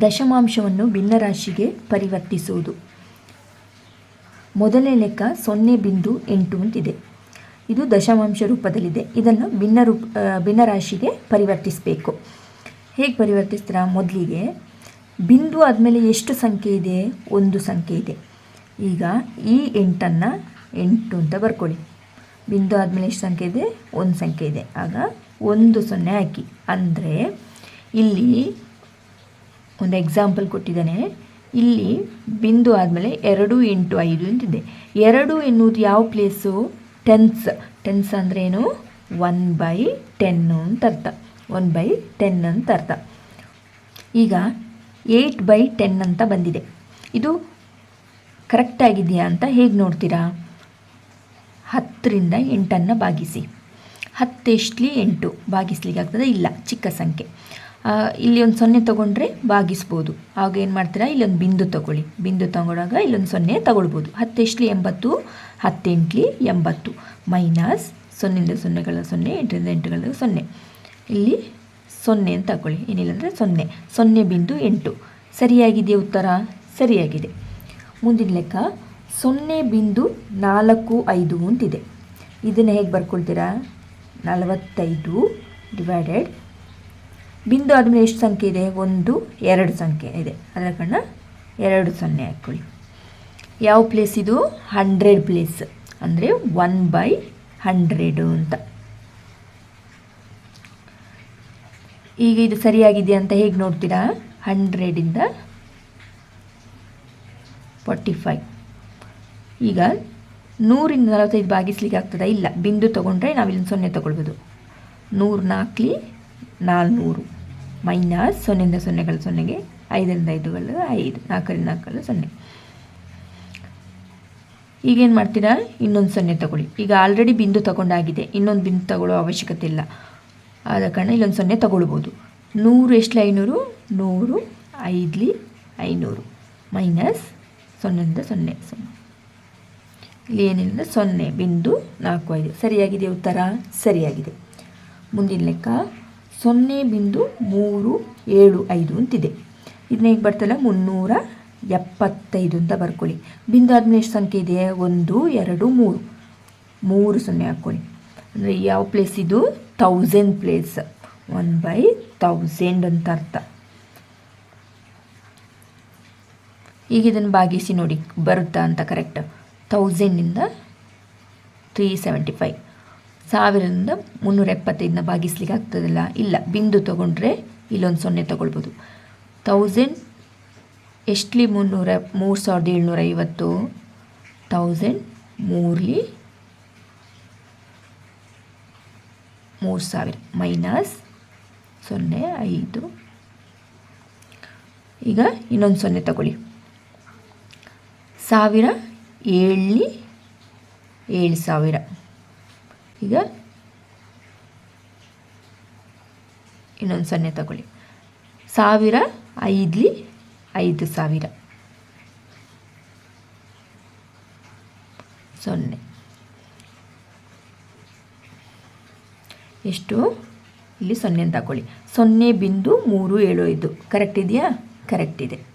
ದಶಮಾಂಶವನ್ನು ಭಿನ್ನರಾಶಿಗೆ ಪರಿವರ್ತಿಸುವುದು. ಮೊದಲನೇ ಲೆಕ್ಕ ಸೊನ್ನೆ ಬಿಂದು ಎಂಟು ಅಂತಿದೆ. ಇದು ದಶಮಾಂಶ ರೂಪದಲ್ಲಿದೆ. ಇದನ್ನು ಭಿನ್ನ ರೂಪ ಭಿನ್ನರಾಶಿಗೆ ಪರಿವರ್ತಿಸಬೇಕು. ಹೇಗೆ ಪರಿವರ್ತಿಸ್ತೀರಾ? ಮೊದಲಿಗೆ ಬಿಂದು ಆದಮೇಲೆ ಎಷ್ಟು ಸಂಖ್ಯೆ ಇದೆ? ಒಂದು ಸಂಖ್ಯೆ ಇದೆ. ಈಗ ಈ ಎಂಟನ್ನು ಎಂಟು ಅಂತ ಬರ್ಕೊಳ್ಳಿ. ಬಿಂದು ಆದಮೇಲೆ ಎಷ್ಟು ಸಂಖ್ಯೆ ಇದೆ? ಒಂದು ಸಂಖ್ಯೆ ಇದೆ. ಆಗ ಒಂದು ಸೊನ್ನೆ ಹಾಕಿ. ಅಂದರೆ ಇಲ್ಲಿ ಒಂದು ಎಕ್ಸಾಂಪಲ್ ಕೊಟ್ಟಿದ್ದಾನೆ. ಇಲ್ಲಿ ಬಿಂದು ಆದಮೇಲೆ ಎರಡು ಇಂಟು ಐದು ಅಂತಿದೆ. ಎರಡು ಎನ್ನುವುದು ಯಾವ ಪ್ಲೇಸು ಟೆನ್ಸ್ ಟೆನ್ಸ್ ಅಂದ್ರೆ ಏನು? ಒನ್ ಬೈ ಟೆನ್ನು ಅಂತ ಅರ್ಥ. ಒನ್ ಬೈ ಟೆನ್ ಅಂತ ಅರ್ಥ. ಈಗ ಏಯ್ಟ್ ಬೈ ಟೆನ್ ಅಂತ ಬಂದಿದೆ. ಇದು ಕರೆಕ್ಟ್ ಆಗಿದೆಯಾ ಅಂತ ಹೇಗೆ ನೋಡ್ತೀರಾ? ಹತ್ತರಿಂದ ಎಂಟನ್ನು ಭಾಗಿಸಿ. ಹತ್ತೆಷ್ಟಲಿ ಎಂಟು. ಭಾಗಿಸ್ಲಿಕ್ಕೆ ಆಗ್ತದೆ ಇಲ್ಲ, ಚಿಕ್ಕ ಸಂಖ್ಯೆ. ಇಲ್ಲಿ ಒಂದು ಸೊನ್ನೆ ತೊಗೊಂಡ್ರೆ ಭಾಗಿಸ್ಬೋದು. ಆಗ ಏನು ಮಾಡ್ತೀರಾ? ಇಲ್ಲೊಂದು ಬಿಂದು ತಗೊಳ್ಳಿ. ಬಿಂದು ತಗೊಂಡಾಗ ಇಲ್ಲೊಂದು ಸೊನ್ನೆ ತಗೊಳ್ಬೋದು. ಹತ್ತೆಷ್ಟಲಿ ಎಂಬತ್ತು, ಹತ್ತೆಂಟ್ಲಿ ಎಂಬತ್ತು. ಮೈನಸ್ ಸೊನ್ನೆಯಿಂದ ಸೊನ್ನೆಗಳ ಸೊನ್ನೆ, ಎಂಟರಿಂದ ಎಂಟುಗಳ ಸೊನ್ನೆ. ಇಲ್ಲಿ ಸೊನ್ನೆ ಅಂತ ತಗೊಳ್ಳಿ. ಏನಿಲ್ಲ ಅಂದರೆ ಸೊನ್ನೆ. ಸೊನ್ನೆ ಬಿಂದು ಎಂಟು. ಸರಿಯಾಗಿದೆಯಾ ಉತ್ತರ? ಸರಿಯಾಗಿದೆ. ಮುಂದಿನ ಲೆಕ್ಕ. ಸೊನ್ನೆ ಬಿಂದು ನಾಲ್ಕು ಐದು ಅಂತಿದೆ. ಇದನ್ನು ಹೇಗೆ ಬರ್ಕೊಳ್ತೀರಾ? ನಲವತ್ತೈದು ಡಿವೈಡೆಡ್ ಬಿಂದು ಆದಮೇಲೆ ಎಷ್ಟು ಸಂಖ್ಯೆ ಇದೆ? ಒಂದು, ಎರಡು ಸಂಖ್ಯೆ ಇದೆ. ಅದರ ಕಣ್ಣ ಎರಡು ಸೊನ್ನೆ ಹಾಕ್ಕೊಳ್ಳಿ. ಯಾವ ಪ್ಲೇಸ್ ಇದು? ಹಂಡ್ರೆಡ್ ಪ್ಲೇಸ್ ಅಂದರೆ ಒನ್ ಬೈ ಹಂಡ್ರೆಡು ಅಂತ. ಈಗ ಇದು ಸರಿಯಾಗಿದೆ ಅಂತ ಹೇಗೆ ನೋಡ್ತೀರಾ? ಹಂಡ್ರೆಡಿಂದ ಫಾರ್ಟಿ ಫೈವ್ ಈಗ ನೂರಿಂದ ನಲವತ್ತೈದು ಭಾಗಿಸ್ಲಿಕ್ಕೆ ಆಗ್ತದಾ? ಇಲ್ಲ. ಬಿಂದು ತೊಗೊಂಡ್ರೆ ನಾವಿಲ್ಲಿ ಸೊನ್ನೆ ತೊಗೊಳ್ಬೋದು. ನೂರು ನಾಲ್ಕಲಿ ನಾಲ್ನೂರು. ಮೈನಸ್ ಸೊನ್ನೆಯಿಂದ ಸೊನ್ನೆಗಳ ಸೊನ್ನೆಗೆ ಐದರಿಂದ ಐದುಗಳು ಐದು. ನಾಲ್ಕರಿಂದ ನಾಲ್ಕಲ್ಲ ಸೊನ್ನೆ. ಈಗೇನು ಮಾಡ್ತೀರಾ? ಇನ್ನೊಂದು ಸೊನ್ನೆ ತಗೊಳ್ಳಿ. ಈಗ ಆಲ್ರೆಡಿ ಬಿಂದು ತಗೊಂಡಾಗಿದೆ. ಇನ್ನೊಂದು ಬಿಂದು ತಗೊಳ್ಳೋ ಅವಶ್ಯಕತೆ ಇಲ್ಲ. ಆದ ಕಾರಣ ಇಲ್ಲೊಂದು ಸೊನ್ನೆ ತಗೊಳ್ಬೋದು. ನೂರು ಎಷ್ಟು ಐನೂರು. ನೂರು ಐದ್ಲಿ ಐನೂರು. ಮೈನಸ್ ಸೊನ್ನೆಯಿಂದ ಸೊನ್ನೆ. ಸೊನ್ನೆ. ಇಲ್ಲಿ ಏನಿಲ್ಲ, ಸೊನ್ನೆ, ಬಿಂದು, ನಾಲ್ಕು, ಐದು. ಸರಿಯಾಗಿದೆ ಉತ್ತರ? ಸರಿಯಾಗಿದೆ. ಮುಂದಿನ ಲೆಕ್ಕ, ಸೊನ್ನೆ, ಬಿಂದು, ಮೂರು, ಏಳು, ಐದು ಅಂತಿದೆ. ಇದನ್ನ ಹೇಗೆ ಬರ್ತಲ್ಲ? ಮುನ್ನೂರ ಎಪ್ಪತ್ತೈದು ಅಂತ ಬರ್ಕೊಳ್ಳಿ. ಬಿಂದು ಆದಮೇಲೆ ಎಷ್ಟು ಸಂಖ್ಯೆ ಇದೆ? ಒಂದು, ಎರಡು, ಮೂರು. ಮೂರು ಸೊನ್ನೆ ಹಾಕ್ಕೊಳ್ಳಿ. ಅಂದರೆ ಯಾವ ಪ್ಲೇಸ್ ಇದು? Thousand place one by thousand ಅಂತ ಅರ್ಥ. ಈಗ ಇದನ್ನು ಭಾಗಿಸಿ ನೋಡಿ, ಬರುತ್ತಾ ಅಂತ ಕರೆಕ್ಟ್ ತೌಸಂಡಿಂದ ತ್ರೀ ಸೆವೆಂಟಿ ಫೈವ್ ಸಾವಿರದಿಂದ ಮುನ್ನೂರ ಎಪ್ಪತ್ತೈದನ್ನ ಭಾಗಿಸ್ಲಿಕ್ಕೆ ಆಗ್ತದಲ್ಲ? ಇಲ್ಲ. ಬಿಂದು ತೊಗೊಂಡ್ರೆ ಇಲ್ಲೊಂದು ಸೊನ್ನೆ ತೊಗೊಳ್ಬೋದು. ತೌಸಂಡ್ ಎಷ್ಟಲಿ ಮುನ್ನೂರ, ಮೂರು ಸಾವಿರದ ಏಳ್ನೂರ ಐವತ್ತು? ತೌಸಂಡ್ ಮೂರ್ಲಿ ಮೂರು ಸಾವಿರ. ಮೈನಸ್ ಸೊನ್ನೆ, ಐದು. ಈಗ ಇನ್ನೊಂದು ಸೊನ್ನೆ ತಗೊಳ್ಳಿ. ಸಾವಿರ ಏಳ್ಲಿ ಏಳು ಸಾವಿರ. ಈಗ ಇನ್ನೊಂದು ಸೊನ್ನೆ ತಗೊಳ್ಳಿ. ಸಾವಿರ ಐದ್ಲಿ ಐದು ಸಾವಿರ. ಸೊನ್ನೆ. ಎಷ್ಟು? ಇಲ್ಲಿ ಸೊನ್ನೆ ತಗೊಳ್ಳಿ. ಸೊನ್ನೆ ಬಿಂದು ಮೂರು ಏಳು ಐದು. ಕರೆಕ್ಟ್ ಇದೆಯಾ? ಕರೆಕ್ಟ್ ಇದೆ.